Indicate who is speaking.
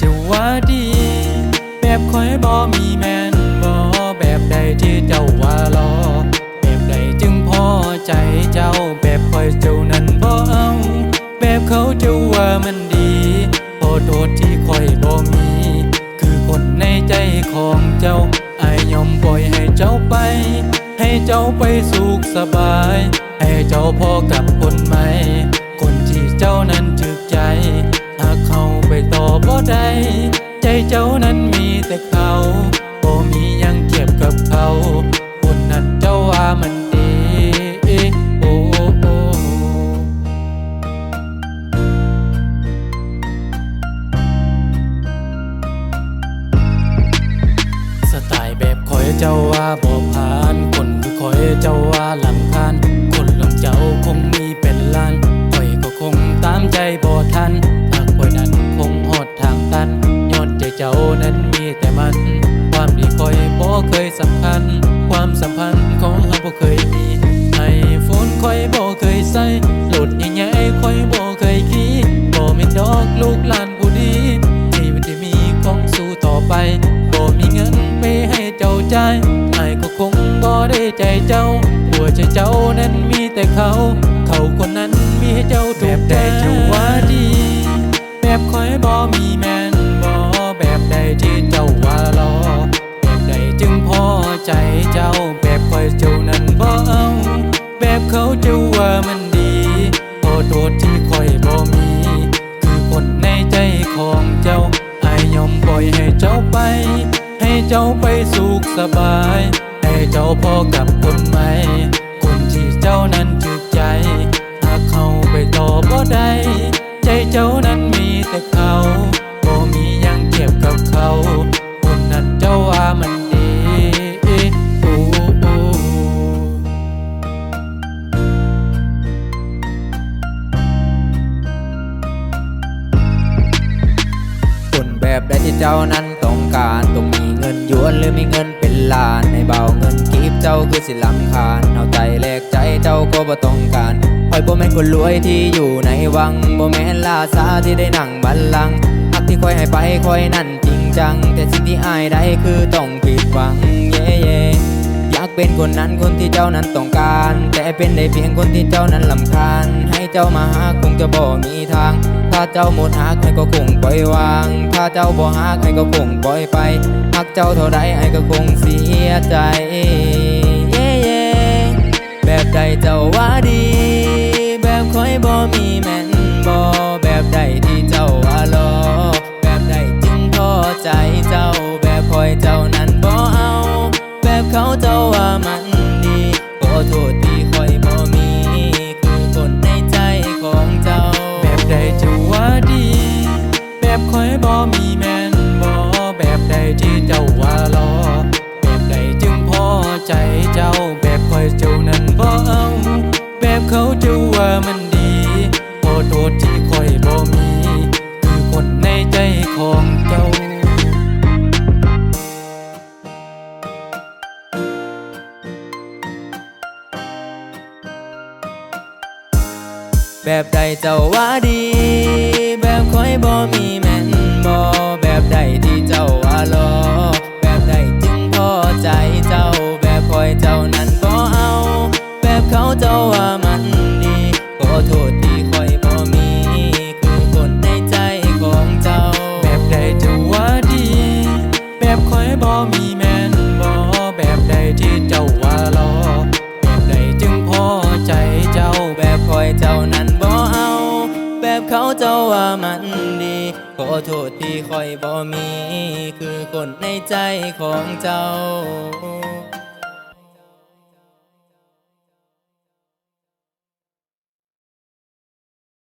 Speaker 1: จะว่าดี แบบคอยบ่มีแม่นบ่แบบใดที่เจ้าว่ารอ แบบใดจึงพอใจเจ้า แบบคอยเจ้านั้นบ่เอา แบบเขาจ้าว่ามันดีขอโทษที่คอยบ่มี คือคนในใจของเจ้าอายยอมปล่อยให้เจ้าไป ให้เจ้าไปสุขสบาย ให้เจ้าพอกับคนใหม่ จ้าว่าบ่ผ่านคนคือคอยเจ้าว่าลำคาญคนลำเจ้าคงมีเป็นล้านคอยก็คงตามใจบ่ทันหากคอยนั้นคงหอดทางตันย้อนใจเจ้านั้นมีแต่มัน ความดีคอยบ่เคยสำคัญ ความสัมพันธ์ของเราบ่เคยมีให้ฝนคอยบ่เคยใส่หลุดใหญ่ๆคอย ใจายไอ้ก็คงบ่ได้ใจเจ้าหัวใจเจ้านั้นมีแต่เขา เขาคนนั้นมีให้เจ้าถูกใจจะว่าดี แบบคอยบ่มีแม่นบ่แบบใดที่เจ้าว่ารอ แบบใดจึงพอใจเจ้า แบบคอยเจ้านั้นบ่เอา แบบเขาเจ้าว่ามันดีขอโทษที่คอยบ่มี คือคนในใจของเจ้าอายยอมปล่อยให้เจ้าไป ให้เจ้าไปสุขสบาย ให้เจ้าพอกับคนใหม่ คนที่เจ้านั้นถึกใจ หากเขาไปต่อบ่ได้ ใจเจ้านั้นมีแต่เขาบ่มียังเทียบกับเขา คนนั้นเจ้าว่ามันดีอู้
Speaker 2: คนแบบใดที่เจ้านั้นต้องการต้องมีเงิน หยวนหรือมีเงินเป็นล้านในเบาเงินกีบเจ้าคือสิลำคาญเอาใจแลกใจเจ้าก็บ่ต้องการคอยบ่แม่นคนรวยที่อยู่ในวังบ่แม่นลาซาที่ได้นั่งบัลลังก์หักที่คอยให้ไปคอยนั่นจริงจัง แต่สิ่งที่อายได้คือต้องผิดหวังเย่เย่อยากเป็นคนนั้นคนที่เจ้านั้นต้องการ แต่เป็นได้เพียงคนที่เจ้านั้นลำคาญห เจ้ามาหาคงจะบ่มีทาง ถ้าเจ้าหมดหักให้ก็คงปล่อยวาง ถ้าเจ้าบ่หักให้ก็คงปล่อยไปหักเจ้าเท่าใดให้ก็คงเสียใจเย่เย่แบบใดเจ้าว่าดี แบบคอยบ่มีแม่นบ่ มี
Speaker 1: แม่นบ่แบบใดที่เจ้าว่ารอ แบบใดจึงพอใจเจ้าแบบคอยเจ้านั้นบ่เอาแบบเขาเจ้าว่ามันดีขอโทษที่คอยบ่มีคือคนในใจของเจ้า
Speaker 2: แบบใดเจ้าว่าดี แบบคอยบ่มี แม่นบ่แบบใดที่เจ้าว่ารอแบบใดจึงพอใจเจ้า แบบคอยเจ้านั้นบ่เอา แบบเขาเจ้าว่า เจ้าว่ามันดี ขอโทษที่คอยบ่มี คือคนในใจของเจ้า